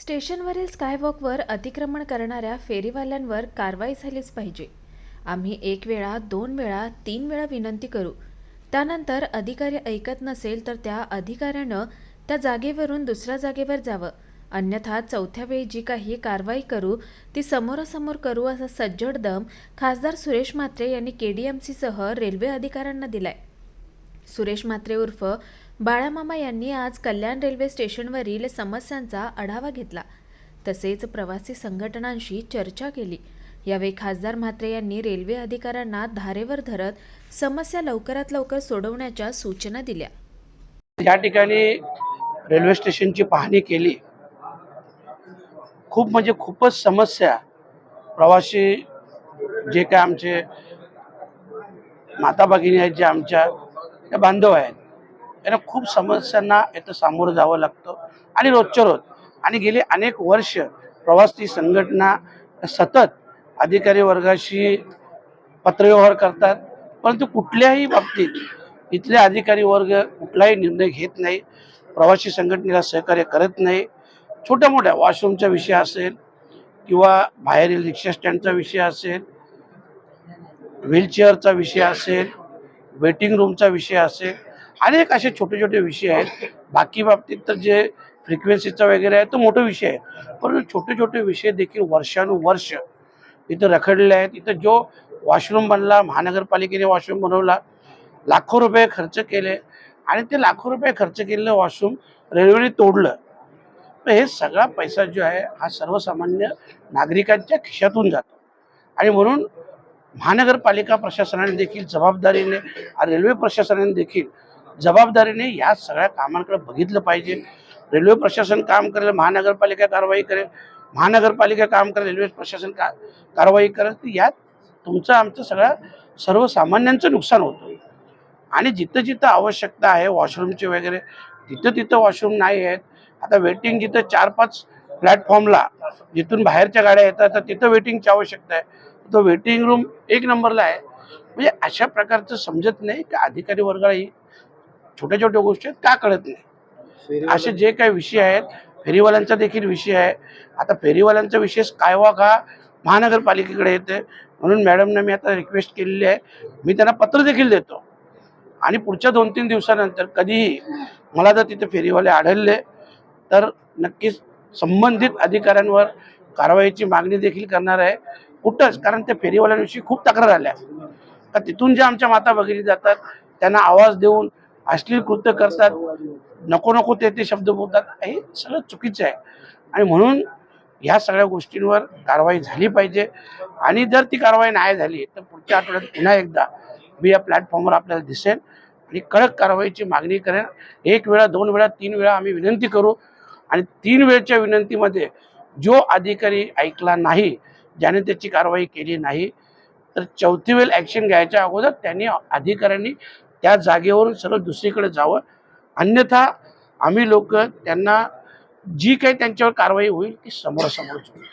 स्टेशनवरील स्कायवॉकवर अतिक्रमण करणाऱ्या फेरीवाल्यांवर कारवाई झालीच पाहिजे. आम्ही एक वेळा दोन वेळा तीन वेळा विनंती करू. त्यानंतर अधिकारी ऐकत नसेल तर त्या अधिकाऱ्यानं त्या जागेवरून दुसऱ्या जागेवर जावं. अन्यथा चौथ्या वेळी जी काही कारवाई करू ती समोरासमोर करू असा सज्जड दम खासदार सुरेश म्हात्रे यांनी के डी एम सीसह रेल्वे अधिकाऱ्यांना दिलाय. सुरेश म्हात्रे उर्फ बाळामामा यांनी आज कल्याण रेल्वे स्टेशनवरील समस्यांचा आढावा घेतला. तसेच प्रवासी संघटनांशी चर्चा केली. यावेळी खासदार म्हात्रे यांनी रेल्वे अधिकाऱ्यांना धारेवर धरत समस्या लवकरात लवकर सोडवण्याच्या सूचना दिल्या. या ठिकाणी रेल्वे स्टेशनची पाहणी केली. खूप म्हणजे खूपच समस्या. प्रवासी जे काय आमचे माता भगिनी आहेत जे आमच्या त्या बांधव आहेत त्यांना खूप समस्यांना इथं सामोरं जावं लागतं. आणि रोजच्या रोज आणि गेली अनेक वर्ष प्रवासी संघटना सतत अधिकारी वर्गाशी पत्रव्यवहार करतात. परंतु कुठल्याही बाबतीत इथले अधिकारी वर्ग कुठलाही निर्णय घेत नाही. प्रवासी संघटनेला सहकार्य करत नाही. छोट्या मोठ्या वॉशरूमचा विषय असेल किंवा बाहेरील रिक्षा स्टँडचा विषय असेल व्हीलचेअरचा विषय असेल वेटिंग रूमचा विषय असेल अनेक असे छोटे छोटे विषय आहेत. बाकी बाबतीत तर जे फ्रिक्वेन्सीचा वगैरे आहे तो मोठा विषय आहे. परंतु छोटे छोटे विषय देखील वर्षानुवर्ष इथं रखडले आहेत. इथं जो वॉशरूम बनला महानगरपालिकेने वॉशरूम बनवला लाखो रुपये खर्च केले आणि ते लाखो रुपये खर्च केलेलं वॉशरूम रेल्वेने तोडलं. तर हे सगळा पैसा जो आहे हा सर्वसामान्य नागरिकांच्या खिशातून जातो. आणि म्हणून महानगरपालिका प्रशासनाने देखील जबाबदारीने रेल्वे प्रशासनाने देखील जबाबदारीने या सगळ्या कामांकडे बघितलं पाहिजे. रेल्वे प्रशासन काम करेल महानगरपालिका कारवाई करेल. महानगरपालिका काम करेल रेल्वे प्रशासन का कारवाई करेल. तर यात तुमचं आमचं सगळ्या सर्वसामान्यांचं नुकसान होतं आणि जिथं जिथं आवश्यकता आहे वॉशरूमचे वगैरे तिथं तिथं वॉशरूम नाही आहेत. आता वेटिंग जिथं चार पाच प्लॅटफॉर्मला जिथून बाहेरच्या गाड्या येतात तर तिथं वेटिंगची आवश्यकता आहे. तो वेटिंग रूम एक नंबरला आहे. म्हणजे अशा प्रकारचं समजत नाही की अधिकारी वर्गाला ही छोट्या छोट्या गोष्टी आहेत का कळत नाही. असे जे काही विषय आहेत फेरीवाल्यांचा देखील विषय आहे. आता फेरीवाल्यांचा विषय वा का महानगरपालिकेकडे येते म्हणून मॅडमने मी आता रिक्वेस्ट केलेली आहे. मी त्यांना पत्र देखील देतो. आणि पुढच्या दोन तीन दिवसानंतर कधीही मला जर तिथे फेरीवाले आढळले तर नक्कीच संबंधित अधिकाऱ्यांवर कारवाईची मागणी देखील करणार आहे. कुठंच कारण त्या फेरीवाल्यांविषयी खूप तक्रार आल्या. का तिथून ज्या आमच्या माता भगिनी जातात त्यांना आवाज देऊन अश्लील कृत्य करतात नको नको ते ते शब्द बोलतात हे सगळं चुकीचं आहे. आणि म्हणून ह्या सगळ्या गोष्टींवर कारवाई झाली पाहिजे. आणि जर ती कारवाई नाही झाली तर पुढच्या आठवड्यात पुन्हा एकदा मी या प्लॅटफॉर्मवर आपल्याला दिसेन आणि कडक कारवाईची मागणी करेन. एक वेळा दोन वेळा तीन वेळा आम्ही विनंती करू. आणि तीन वेळच्या विनंतीमध्ये जो अधिकारी ऐकला नाही ज्याने त्याची कारवाई केली नाही तर चौथी वेळ ॲक्शन घ्यायच्या अगोदर त्यांनी अधिकाऱ्यांनी त्या जागेवरून सरळ दुसरीकडे जावं. अन्यथा आम्ही लोक त्यांना जी काही त्यांच्यावर कारवाई होईल ती समोरासमोरच होईल.